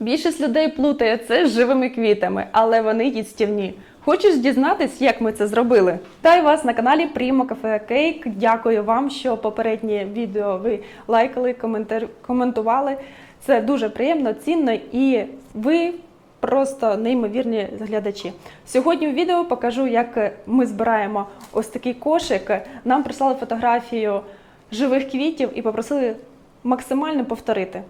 Більшість людей плутає це з живими квітами, але вони їстівні. Хочеш дізнатись, як ми це зробили? Вітаю вас на каналі Primo Cafe Cake. Дякую вам, що попереднє відео ви лайкали, коментар... коментували. Це дуже приємно, цінно і ви просто неймовірні глядачі. Сьогодні у відео покажу, як ми збираємо ось такий кошик. Нам прислали фотографію живих квітів і попросили максимально повторити.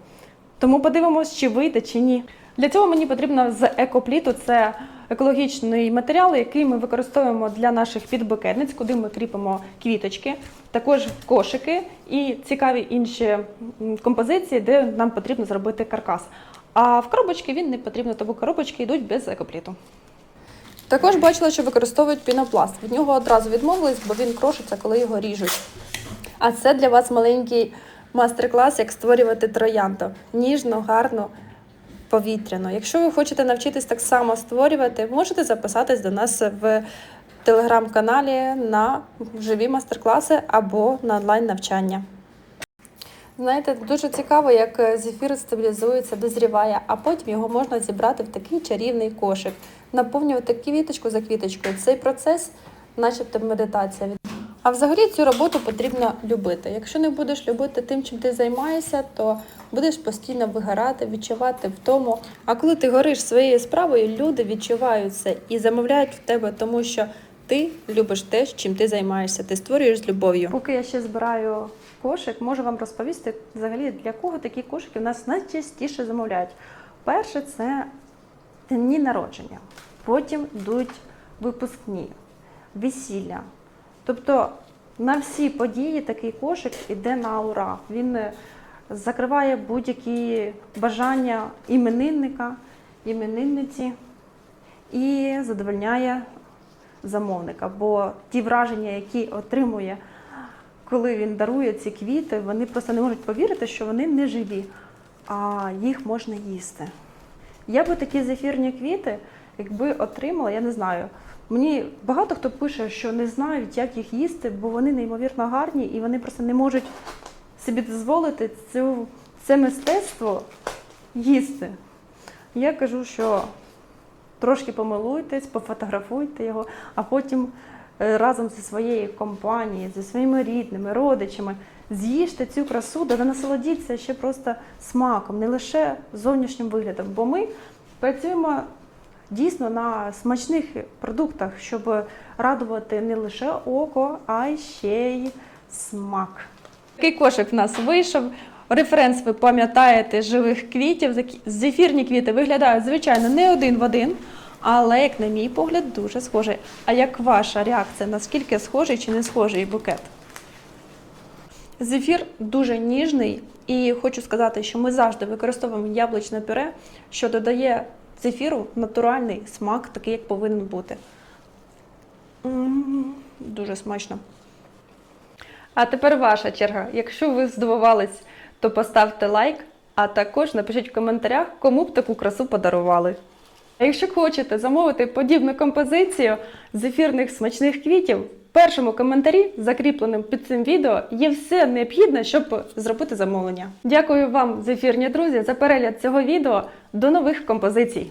Тому подивимось, чи вийде, чи ні. Для цього мені потрібно з екопліту це екологічний матеріал, який ми використовуємо для наших підбукетниць, куди ми кріпимо квіточки, також кошики і цікаві інші композиції, де нам потрібно зробити каркас. А в коробочки він не потрібно, тому коробочки йдуть без екопліту. Також бачила, що використовують пінопласт. Від нього одразу відмовились, бо він крошиться, коли його ріжуть. А це для вас маленький мастер-клас, як створювати троянду. Ніжно, гарно, повітряно. Якщо ви хочете навчитись так само створювати, можете записатись до нас в телеграм-каналі на живі мастер-класи або на онлайн-навчання. Знаєте, дуже цікаво, як зефір стабілізується, дозріває, а потім його можна зібрати в такий чарівний кошик, наповнювати квіточку за квіточкою. Цей процес, начебто, медитація. А взагалі цю роботу потрібно любити. Якщо не будеш любити тим, чим ти займаєшся, то будеш постійно вигорати, відчувати втому. А коли ти гориш своєю справою, люди відчувають це і замовляють в тебе, тому що ти любиш те, чим ти займаєшся. Ти створюєш з любов'ю. Поки я ще збираю кошик, можу вам розповісти взагалі для кого такі кошики в нас найчастіше замовляють. Перше це дні народження, потім йдуть випускні, весілля. Тобто на всі події такий кошик іде на ура. Він е, закриває будь-які бажання іменинника, іменинниці і задовольняє замовника. Бо ті враження, які отримує, коли він дарує ці квіти, вони просто не можуть повірити, що вони не живі, а їх можна їсти. Я би такі зефірні квіти, якби отримала, я не знаю. Мені багато хто пише, що не знають, як їх їсти, бо вони неймовірно гарні і вони просто не можуть собі дозволити цю, це мистецтво їсти. Я кажу, що трошки помилуйтесь, пофотографуйте його, а потім е, разом зі своєю компанією, зі своїми рідними, родичами з'їжте цю красу, да насолодіться ще просто смаком, не лише зовнішнім виглядом. Бо ми працюємо дійсно на смачних продуктах, щоб радувати не лише око, а ще й смак. Такий кошик в нас вийшов. Референс ви пам'ятаєте живих квітів. Зефірні квіти виглядають, звичайно, не один в один, але, як на мій погляд, дуже схожий. А як ваша реакція, наскільки схожий чи не схожий букет? Зефір дуже ніжний, і хочу сказати, що ми завжди використовуємо яблучне пюре, що додає зефіру натуральний смак, такий, як повинен бути. М, Дуже смачно. А тепер ваша черга. Якщо ви здивувались, то поставте лайк, а також напишіть в коментарях, кому б таку красу подарували. А якщо хочете замовити подібну композицію з ефірних смачних квітів, першому коментарі, закріпленим під цим відео, є все необхідне, щоб зробити замовлення. Дякую вам, зефірні друзі, за перегляд цього відео. До нових композицій!